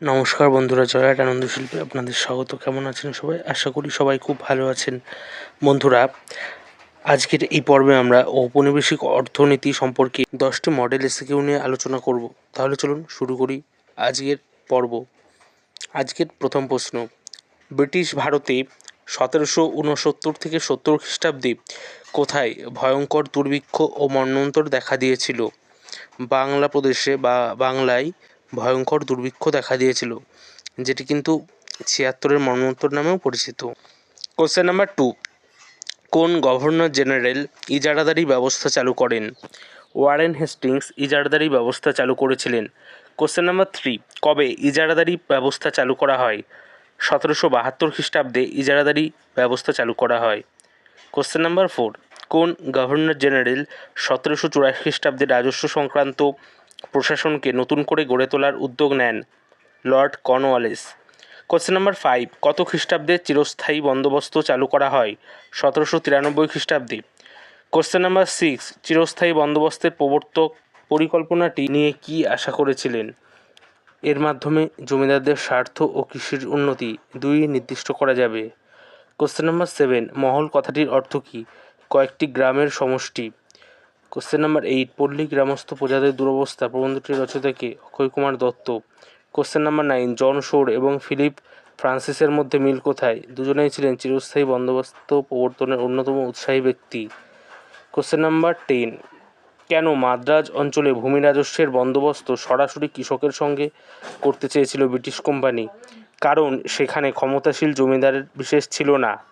নমস্কার বন্ধুরা জয়াট আনন্দ শিল্পে আপনাদের স্বাগত। কেমন আছেন সবাই? আশা করি সবাই খুব ভালো আছেন। বন্ধুরা, আজকের এই পর্বে আমরা ঔপনিবেশিক অর্থনীতি সম্পর্কে দশটি মডেল এসিকিউ নিয়ে আলোচনা করব। তাহলে চলুন শুরু করি আজকের পর্ব। আজকের প্রথম প্রশ্ন, ব্রিটিশ ভারতে সতেরোশো উনসত্তর থেকে সত্তর খ্রিস্টাব্দে কোথায় ভয়ঙ্কর দুর্ভিক্ষ ও মন্বন্তর দেখা দিয়েছিল? বাংলা প্রদেশে বা বাংলায় ভয়ঙ্কর দুর্ভিক্ষ দেখা দিয়েছিল, যেটি কিন্তু ছিয়াত্তরের মর্মন্তর নামেও পরিচিত। কোশ্চেন নাম্বার টু, কোন গভর্নর জেনারেল ইজারাদারি ব্যবস্থা চালু করেন? ওয়ারেন হেস্টিংস ইজারাদারি ব্যবস্থা চালু করেছিলেন। কোশ্চেন নাম্বার থ্রি, কবে ইজারাদারি ব্যবস্থা চালু করা হয়? সতেরোশো বাহাত্তর খ্রিস্টাব্দে ইজারাদারি ব্যবস্থা চালু করা হয়। কোশ্চেন নাম্বার ফোর কোন গভর্নর জেনারেল সতেরোশো চুরাশি খ্রিস্টাব্দে রাজস্ব সংক্রান্ত প্রশাসনকে নতুন করে গড়ে তোলার উদ্যোগ নেন? Lord Cornwallis. Question number five, কত খ্রিস্টাব্দে চিরস্থায়ী বন্দোবস্ত চালু করা হয়? সতেরোশো তিরানব্বই খ্রিস্টাব্দে। কোশ্চেন নাম্বার সিক্স, চিরস্থায়ী বন্দোবস্তের প্রবর্তক পরিকল্পনাটি নিয়ে কি আশা করেছিলেন? এর মাধ্যমে জমিদারদের স্বার্থ ও কৃষির উন্নতি দুই নির্দিষ্ট করা যাবে। কোশ্চেন নাম্বার সেভেন, মহল কথাটির অর্থ কী? কয়েকটি গ্রামের সমষ্টি। কোশ্চেন নাম্বার এইট পল্লী গ্রামস্থ প্রজাদের দুরবস্থা প্রবন্ধটির রচয়িতাকে Akshay Kumar Dutta. Question number nine John Shore এবং ফিলিপ ফ্রান্সিসের মধ্যে মিল কোথায়? দুজনেই ছিলেন চিরস্থায়ী বন্দোবস্ত প্রবর্তনের অন্যতম উৎসাহী ব্যক্তি। কোশ্চেন নাম্বার টেন কেন মাদ্রাজ অঞ্চলে ভূমি রাজস্বের বন্দোবস্ত সরাসরি কৃষকের সঙ্গে করতে চেয়েছিল ব্রিটিশ কোম্পানি? কারণ সেখানে ক্ষমতাশীল জমিদারের বিশেষ ছিল না।